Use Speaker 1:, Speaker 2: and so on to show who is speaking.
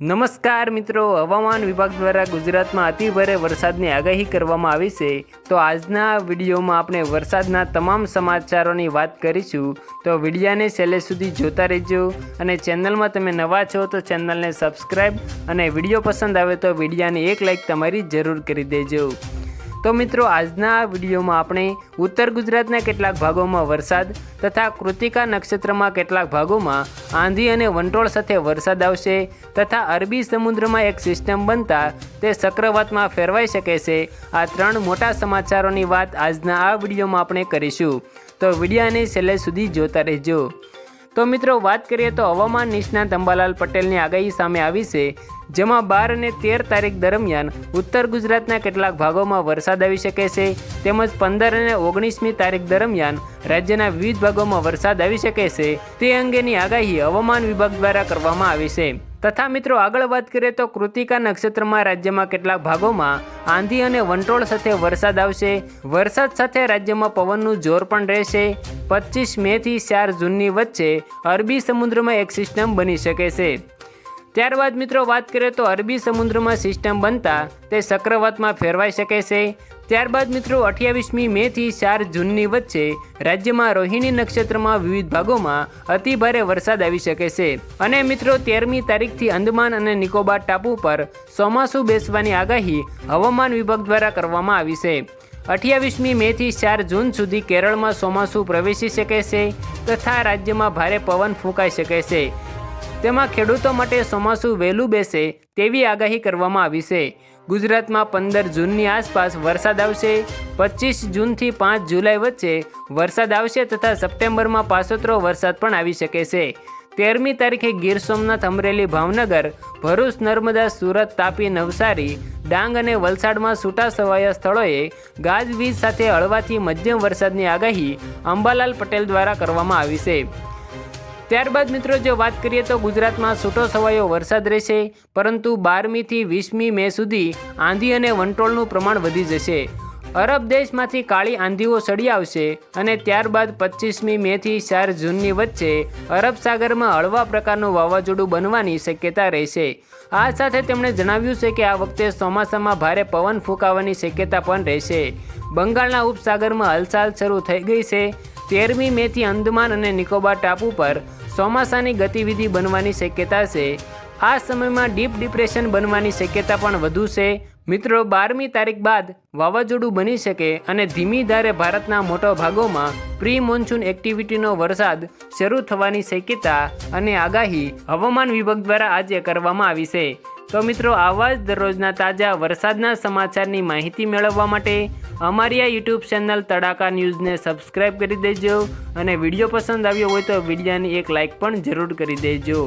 Speaker 1: નમસ્કાર મિત્રો, હવામાન વિભાગ દ્વારા ગુજરાતમાં અતિભારે વરસાદની આગાહી કરવામાં આવી છે. તો આજના વિડીયોમાં આપણે વરસાદના તમામ સમાચારોની વાત કરીશું. તો વિડીયાને છેલ્લે સુધી જોતા રહેજો અને ચેનલમાં તમે નવા છો તો ચેનલને સબસ્ક્રાઈબ અને વીડિયો પસંદ આવે તો વિડીયાને એક લાઈક તમારી જરૂર કરી દેજો. તો મિત્રો, આજના આ વિડીયોમાં આપણે ઉત્તર ગુજરાતના કેટલાક ભાગોમાં વરસાદ તથા કૃતિકા નક્ષત્રમાં કેટલાક ભાગોમાં આંધી અને વંટોળ સાથે વરસાદ આવશે તથા અરબી સમુદ્રમાં એક સિસ્ટમ બનતા તે ચક્રવાતમાં ફેરવાઈ શકે છે. આ ત્રણ મોટા સમાચારોની વાત આજના આ વિડીયોમાં આપણે કરીશું. તો વિડીયાને છેલ્લે સુધી જોતા રહેજો. તો મિત્રો, વાત કરીએ તો હવામાન નિષ્ણાત અંબાલાલ પટેલની આગાહી સામે આવી છે. જેમાં બાર અને તેર તારીખ દરમિયાન ઉત્તર ગુજરાતના કેટલાક ભાગોમાં વરસાદ આવી શકે છે. તેમજ પંદર અને ઓગણીસમી તારીખ દરમિયાન રાજ્યના વિવિધ ભાગોમાં વરસાદ આવી શકે છે. તે અંગેની આગાહી હવામાન વિભાગ દ્વારા કરવામાં આવી છે. તથા મિત્રો, આગળ વાત કરીએ તો કૃતિકા નક્ષત્રમાં રાજ્યમાં કેટલાક ભાગોમાં આંધી અને વંટોળ સાથે વરસાદ આવશે. વરસાદ સાથે રાજ્યમાં પવનનું જોર પણ રહેશે. પચીસ મેથી ચાર જૂનની વચ્ચે અરબી સમુદ્રમાં એક સિસ્ટમ બની શકે છે. ત્યારબાદ મિત્રો વાત કરીએ તો અરબી સમુદ્રમાં સિસ્ટમ બનતા તે ચક્રવાતમાં ફેરવાઈ શકે છે. ત્યારબાદ મિત્રો અઠ્યાવીસમી મેથી ચાર જૂનની વચ્ચે રાજ્યમાં રોહિણી નક્ષત્રમાં વિવિધ ભાગોમાં અતિભારે વરસાદ આવી શકે છે. અને મિત્રો તેરમી તારીખથી અંદમાન અને નિકોબાર ટાપુ પર ચોમાસું બેસવાની આગાહી હવામાન વિભાગ દ્વારા કરવામાં આવી છે. અઠ્યાવીસમી મેથી ચાર જૂન સુધી કેરળમાં ચોમાસું પ્રવેશી શકે છે તથા રાજ્યમાં ભારે પવન ફૂંકાઈ શકે છે. તેમાં ખેડૂતો માટે ચોમાસું વહેલું બેસે તેવી આગાહી કરવામાં આવી છે. ગુજરાતમાં પંદર જૂનની આસપાસ વરસાદ આવશે પચીસ જૂનથી પાંચ જુલાઈ વચ્ચે વરસાદ આવશે તથા સપ્ટેમ્બરમાં પાસોતરો વરસાદ પણ આવી શકે છે. તેરમી તારીખે ગીર સોમનાથ અમરેલી ભાવનગર, ભરૂચ, નર્મદા, સુરત, તાપી, નવસારી, ડાંગ અને વલસાડમાં છૂટા છવાયા સ્થળોએ ગાજવીજ સાથે હળવાથી મધ્યમ વરસાદની આગાહી અંબાલાલ પટેલ દ્વારા કરવામાં આવી છે. ત્યારબાદ મિત્રો, જો વાત કરીએ તો ગુજરાતમાં છૂટો છવાયો વરસાદ રહેશે, પરંતુ બારમીથી વીસમી મે સુધી આંધી અને વંટોળનું પ્રમાણ વધી જશે. અરબ દેશમાંથી કાળી આંધીઓ સડી આવશે અને ત્યારબાદ પચીસમી મેથી ચાર જૂનની વચ્ચે અરબ સાગરમાં હળવા પ્રકારનું વાવાઝોડું બનવાની શક્યતા રહેશે. આ સાથે તેમણે જણાવ્યું છે કે આ વખતે ચોમાસામાં ભારે પવન ફૂંકાવાની શક્યતા પણ રહેશે. બંગાળના ઉપસાગરમાં હલચાલ શરૂ થઈ ગઈ છે તેરમી મેથી અંદમાન અને નિકોબાર ટાપુ પર ચોમાસાની ગતિવિધિ બનવાની શક્યતા છે. આ સમયમાં ડીપ ડિપ્રેશન બનવાની શક્યતા પણ વધુ છે. મિત્રો, બારમી તારીખ બાદ વાવાઝોડું બની શકે અને ધીમી ધારે ભારતના મોટા ભાગોમાં પ્રી મોન્સૂન એક્ટિવિટીનો વરસાદ શરૂ થવાની શક્યતા અને આગાહી હવામાન વિભાગ દ્વારા આજે કરવામાં આવી છે. તો મિત્રો, આવા જ દરરોજના તાજા વરસાદના સમાચારની માહિતી મેળવવા માટે અમારી આ યુટ્યુબ ચેનલ તડાકા ન્યૂઝને સબસ્ક્રાઈબ કરી દેજો અને વીડિયો પસંદ આવ્યો હોય તો વિડીયોની એક લાઇક પણ જરૂર કરી દેજો.